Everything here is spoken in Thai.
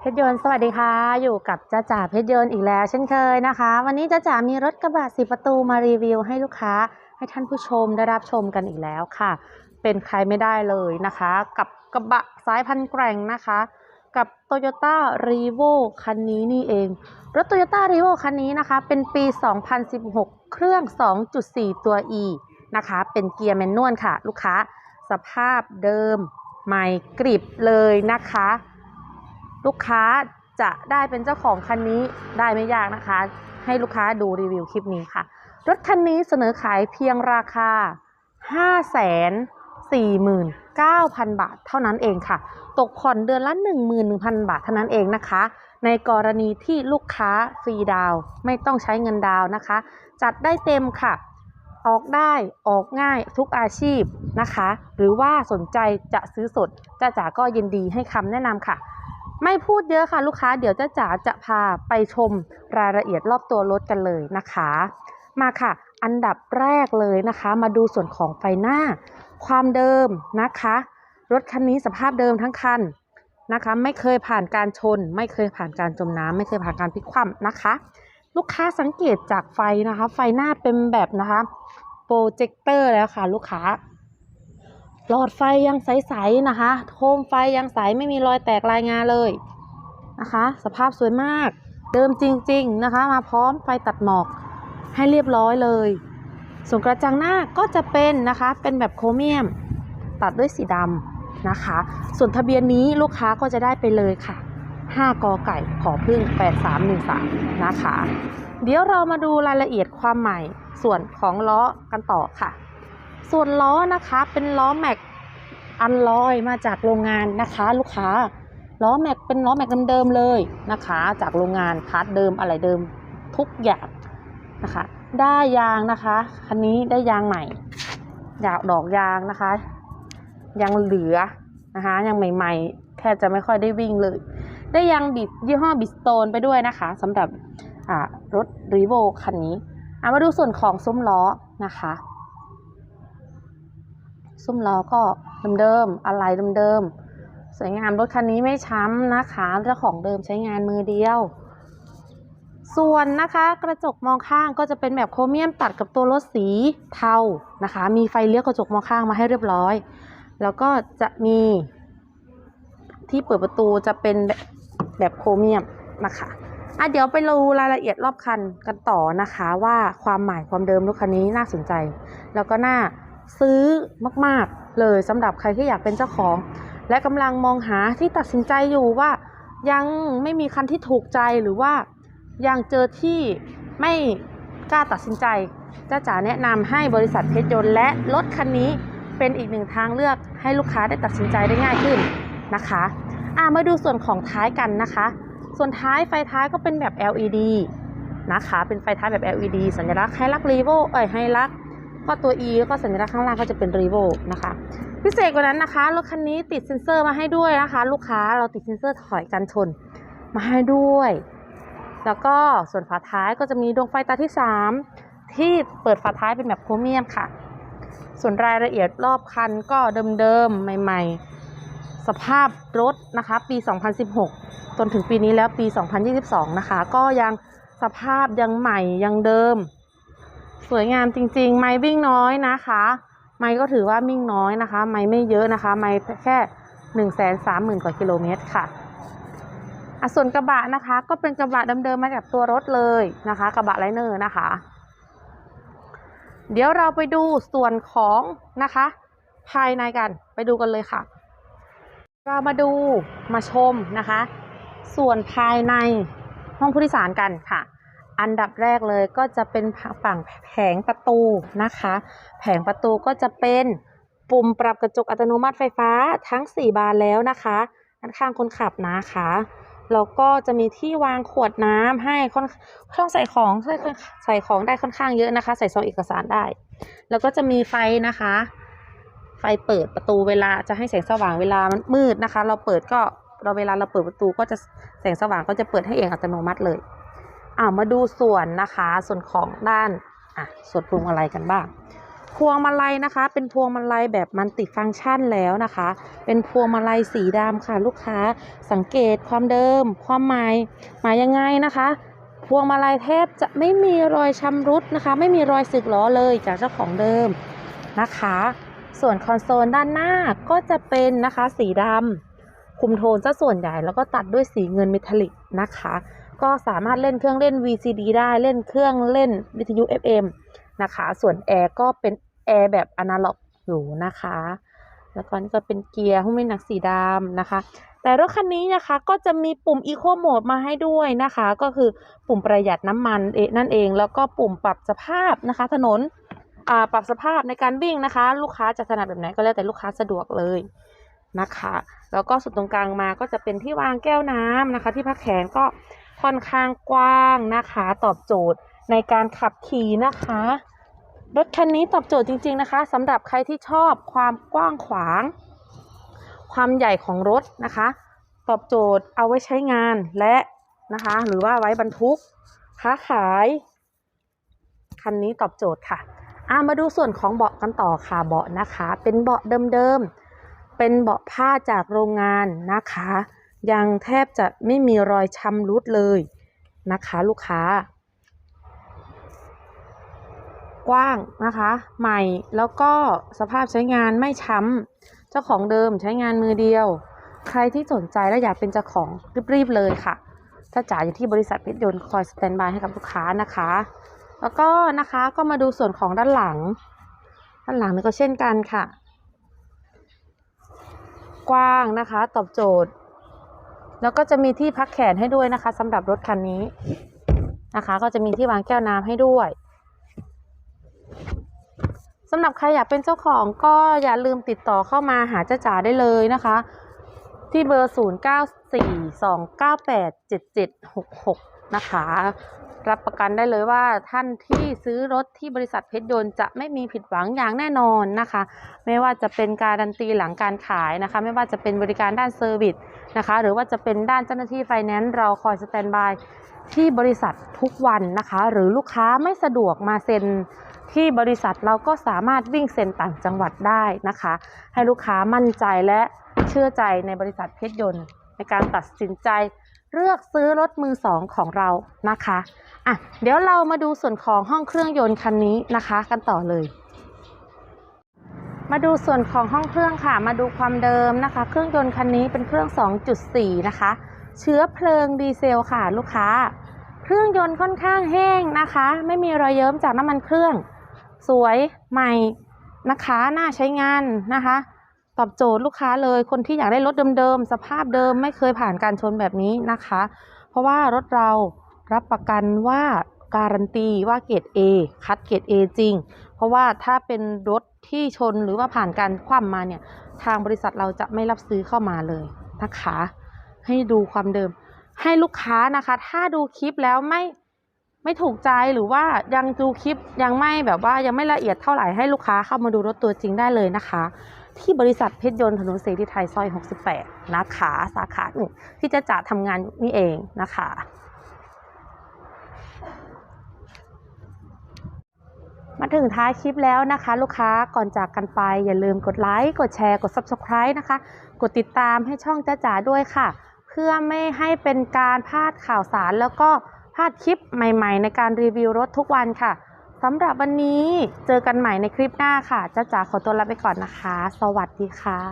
เพชรยนต์สวัสดีค่ะ อยู่กับจ้าจ๋าเพชรยนต์อีกแล้ว เช่นเคยนะคะ วันนี้จ้าจ๋ามีรถกระบะสีประตูมารีวิวให้ลูกค้า ให้ท่านผู้ชมได้รับชมกันอีกแล้วค่ะ เป็นใครไม่ได้เลยนะคะ กับกระบะสายพันธุ์แกร่งนะคะ กับ Toyota r e v o คันนี้นี่เอง รถ Toyota r e v o คันนี้นะคะ เป็นปี 2016 เครื่อง 2.4 ตัว E นะคะ เป็นเกียร์แมนนวลค่ะ ลูกค้าสภาพเดิมใหม่กริบเลยนะคะ ลูกค้าจะได้เป็นเจ้าของคันนี้ได้ไม่ยากนะคะ ให้ลูกค้าดูรีวิวคลิปนี้ค่ะ รถคันนี้เสนอขายเพียงราคา 549,000 บาทเท่านั้นเองค่ะ ตกผ่อนเดือนละ 11,000 บาทเท่านั้นเองนะคะ ในกรณีที่ลูกค้าฟรีดาวไม่ต้องใช้เงินดาวน์นะคะ จัดได้เต็มค่ะออกได้ออกง่ายทุกอาชีพนะคะ หรือว่าสนใจจะซื้อสดจ้าจ๋าก็ยินดีให้คำแนะนำค่ะ ไม่พูดเยอะค่ะลูกค้าเดี๋ยวจ้าจ๋าจะพาไปชมรายละเอียดรอบตัวรถกันเลยนะคะ มาค่ะ อันดับแรกเลยนะคะ มาดูส่วนของไฟหน้า ความเดิมนะคะ รถคันนี้สภาพเดิมทั้งคันนะคะ ไม่เคยผ่านการชน ไม่เคยผ่านการจมน้ำไม่เคยผ่านการพลิกคว่ำนะคะ ลูกค้าสังเกตจากไฟนะคะ ไฟหน้าเป็นแบบนะคะโปรเจคเตอร์แล้วค่ะ ลูกค้า หลอดไฟยังใสๆนะคะ โคมไฟยังใสไม่มีรอยแตกรายงานเลยนะคะ สภาพสวยมาก เดิมจริง ๆนะคะ มาพร้อมไฟตัดหมอกให้เรียบร้อยเลย ส่วนกระจังหน้าก็จะเป็นนะคะ เป็นแบบโครเมียม ตัดด้วยสีดำนะคะ ส่วนทะเบียนนี้ลูกค้าก็จะได้ไปเลยค่ะ 5กอไก่ขอพึ่ง 8313 นะคะ เดี๋ยวเรามาดูรายละเอียดความใหม่ส่วนของล้อกันต่อค่ะ ส่วนล้อนะคะเป็นล้อแม็กอันลอยมาจากโรงงานนะคะ ลูกค้าล้อแม็กเป็นล้อแม็กเดิมๆเลยนะคะ จากโรงงานพาร์ทเดิมอะไรเดิมทุกอย่างนะคะ ได้ยางนะคะคันนี้ได้ยางใหม่อยากดอกยางนะคะ ยังเหลือนะคะยังใหม่ๆแทบจะไม่ค่อยได้วิ่งเลย ได้ยางบิดยี่ห้อบิสโตนไปด้วยนะคะสำหรับรถรีโวคันนี้มาดูส่วนของซุ้มล้อนะคะ ซุ้มล้อก็เดิมๆอะไรเดิมๆสวยงามรถคันนี้ไม่ช้ำนะคะเจ้าของเดิมใช้งานมือเดียว ส่วนนะคะกระจกมองข้างก็จะเป็นแบบโครเมียมตัดกับตัวรถสีเทานะคะ มีไฟเลี้ยวกระจกมองข้างมาให้เรียบร้อย แล้วก็จะมีที่เปิดประตูจะเป็นแบบแบบโครเมียมนะคะอะเดี๋ยวไปดูรายละเอียดรอบคันกันต่อนะคะ ว่าความหมายความเดิมรถคันนี้น่าสนใจ แล้วก็น่า ซื้อมาก ๆ เลยสำหรับใครที่อยากเป็นเจ้าของ และกำลังมองหาที่ตัดสินใจอยู่ว่ายังไม่มีคันที่ถูกใจหรือว่ายังเจอที่ไม่กล้าตัดสินใจจ้าจ๋าแนะนำให้บริษัทเพชรยนต์และรถคันนี้เป็นอีกหนึ่งทางเลือกให้ลูกค้าได้ตัดสินใจได้ง่ายขึ้นนะคะอ่ามาดูส่วนของท้ายกันนะคะ ส่วนท้ายไฟท้ายก็เป็นแบบ LED นะคะ เป็นไฟท้ายแบบ LED สัญลักษณ์ไฮลักรีโวเอ้ยไฮลัก ก็ตัว E แล้วก็สัญลักษณ์ข้างล่างก็จะเป็นรีโวนะคะ พิเศษกว่านั้นนะคะรถคันนี้ติดเซ็นเซอร์มาให้ด้วยนะคะ ลูกค้าเราติดเซ็นเซอร์ถอยกันชนมาให้ด้วย แล้วก็ส่วนฝาท้ายก็จะมีดวงไฟตาที่ 3 ที่เปิดฝาท้ายเป็นแบบโครเมียมค่ะ ส่วนรายละเอียดรอบคันก็เดิมๆใหม่ ๆ สภาพรถนะคะ ปี 2016 จนถึงปีนี้แล้วปี 2022 นะคะ ก็ยังสภาพยังใหม่ยังเดิม สวยงามจริง ๆ ไม่วิ่งน้อยนะคะ ไม่ก็ถือว่ามิ่งน้อยนะคะ ไม่ไม่เยอะนะคะ ไม่แค่หนึ่งแสนสามหมื่นกว่ากิโลเมตรค่ะอะส่วนกระบะนะคะ ก็เป็นกระบะเดิมๆมาจากตัวรถเลยนะคะ กระบะไลเนอร์นะคะ เดี๋ยวเราไปดูส่วนของนะคะ ภายในกันไปดูกันเลยค่ะ เรามาดูมาชมนะคะ ส่วนภายในห้องผู้โดยสารกันค่ะ อันดับแรกเลยก็จะเป็นฝั่งแผงประตูนะคะ แผงประตูก็จะเป็นปุ่มปรับกระจกอัตโนมัติไฟฟ้าทั้ง 4 บานแล้วนะคะด้านข้างคนขับนะคะแล้วก็จะมีที่วางขวดน้ำให้ค่อนช่องใส่ของใส่ใส่ของได้ค่อนข้างเยอะนะคะ ใส่ซองเอกสารได้ แล้วก็จะมีไฟนะคะ ไฟเปิดประตูเวลาจะให้แสงสว่างเวลามันมืดนะคะ เราเปิดก็เราเวลาเราเปิดประตูก็จะแสงสว่างก็จะเปิดให้เองอัตโนมัติเลย อ่ามาดูส่วนนะคะ ส่วนของด้านอะส่วนปรุงอะไรกันบ้าง พวงมาลัยนะคะ เป็นพวงมาลัยแบบมันติฟังก์ชันแล้วนะคะ เป็นพวงมาลัยสีดำค่ะ ลูกค้าสังเกตความเดิม ความหมายหมายยังไงนะคะ พวงมาลัยแทบจะไม่มีรอยชำรุดนะคะ ไม่มีรอยสึกหรอเลยจากเจ้าของเดิมนะคะ ส่วนคอนโซลด้านหน้าก็จะเป็นนะคะสีดำคุมโทนซะส่วนใหญ่แล้วก็ตัดด้วยสีเงินเมทัลลิกนะคะ ก็สามารถเล่นเครื่องเล่น VCD ได้เล่นเครื่องเล่นวิทยุ FM นะคะ ส่วนแอร์ก็เป็นแอร์แบบอนาล็อกอยู่นะคะ แล้วก็นี่ก็เป็นเกียร์หุ้มเป็นหนักสีดำนะคะ แต่รถคันนี้นะคะก็จะมีปุ่ม Eco Mode มาให้ด้วยนะคะ ก็คือปุ่มประหยัดน้ำมันเอนั่นเอง แล้วก็ปุ่มปรับสภาพนะคะ ถนนอ่าปรับสภาพในการวิ่งนะคะ ลูกค้าจะถนัดแบบไหนก็แล้วแต่ลูกค้าสะดวกเลยนะคะ แล้วก็สุดตรงกลางมาก็จะเป็นที่วางแก้วน้ำนะคะ ที่พักแขนก็ ค่อนข้างกว้างนะคะ ตอบโจทย์ในการขับขี่นะคะรถคันนี้ตอบโจทย์จริง ๆนะคะสำหรับใครที่ชอบความกว้างขวาง ความใหญ่ของรถนะคะ ตอบโจทย์เอาไว้ใช้งานและนะคะ หรือว่าไว้บรรทุกค้าขาย คันนี้ตอบโจทย์ค่ะอามาดูส่วนของเบาะกันต่อค่ะเบาะนะคะ เป็นเบาะเดิมๆเป็นเบาะผ้าจากโรงงานนะคะ ยังแทบจะไม่มีรอยชำรุดเลยนะคะ ลูกค้า กว้างนะคะ ใหม่แล้วก็สภาพใช้งานไม่ช้ำเจ้าของเดิมใช้งานมือเดียว ใครที่สนใจและอยากเป็นเจ้าของรีบๆเลยค่ะถ้าจ่ายอยู่ที่บริษัทเพชรยนต์คอยสแตนบายให้กับลูกค้านะคะ แล้วก็นะคะก็มาดูส่วนของด้านหลัง ด้านหลังนี่ก็เช่นกันค่ะ กว้างนะคะ ตอบโจทย์ แล้วก็จะมีที่พักแขนให้ด้วยนะคะสำหรับรถคันนี้นะคะ ก็จะมีที่วางแก้วน้ำให้ด้วยสำหรับใครอยากเป็นเจ้าของก็อย่าลืมติดต่อเข้ามาหาจ้าจ๋าได้เลยนะคะ ที่เบอร์ 0942987766 นะคะ รับประกันได้เลยว่าท่านที่ซื้อรถที่บริษัทเพชรยนต์จะไม่มีผิดหวังอย่างแน่นอนนะคะ ไม่ว่าจะเป็นการันตีหลังการขายนะคะ ไม่ว่าจะเป็นบริการด้านเซอร์วิสนะคะ หรือว่าจะเป็นด้านเจ้าหน้าที่ไฟแนนซ์เราคอยสแตนบายที่บริษัททุกวันนะคะ หรือลูกค้าไม่สะดวกมาเซ็นที่บริษัทเราก็สามารถวิ่งเซ็นต่างจังหวัดได้นะคะ ให้ลูกค้ามั่นใจและเชื่อใจในบริษัทเพชรยนต์ในการตัดสินใจ เลือกซื้อรถมือสองของเรานะคะอะเดี๋ยวเรามาดูส่วนของห้องเครื่องยนต์คันนี้นะคะ กันต่อเลย มาดูส่วนของห้องเครื่องค่ะ มาดูความเดิมนะคะ เครื่องยนต์คันนี้เป็นเครื่อง 2.4 นะคะ เชื้อเพลิงดีเซลค่ะลูกค้า เครื่องยนต์ค่อนข้างแห้งนะคะ ไม่มีรอยเยิ้มจากน้ำมันเครื่อง สวยใหม่นะคะ น่าใช้งานนะคะ ตอบโจทย์ลูกค้าเลย คนที่อยากได้รถเดิมๆ สภาพเดิมไม่เคยผ่านการชนแบบนี้นะคะ เพราะว่ารถเรารับประกันว่าการันตีว่าเกรด A คัดเกรด A จริง เพราะว่าถ้าเป็นรถที่ชนหรือว่าผ่านการคว่ำมาเนี่ย ทางบริษัทเราจะไม่รับซื้อเข้ามาเลยนะคะ ให้ดูความเดิม ให้ลูกค้านะคะ ถ้าดูคลิปแล้วไม่ไม่ถูกใจหรือว่ายังดูคลิปยังไม่แบบว่ายังไม่ละเอียดเท่าไหร่ให้ลูกค้าเข้ามาดูรถตัวจริงได้เลยนะคะ ที่บริษัทเพชรยนต์ถนนเสรีไทยซอย 68 นะคะสาขาหนึ่งที่จะจ่าทำงานนี่เองนะคะมาถึงท้ายคลิปแล้วนะคะ ลูกค้าก่อนจากกันไป อย่าลืมกดไลค์กดแชร์กด Subscribe นะคะ กดติดตามให้ช่องจ้าจ๋าด้วยค่ะ เพื่อไม่ให้เป็นการพลาดข่าวสารแล้วก็พลาดคลิปใหม่ ๆ ในการรีวิวรถทุกวันค่ะ สำหรับวันนี้เจอกันใหม่ในคลิปหน้าค่ะจ้าจ๋าขอตัวลาไปก่อนนะคะ สวัสดีค่ะ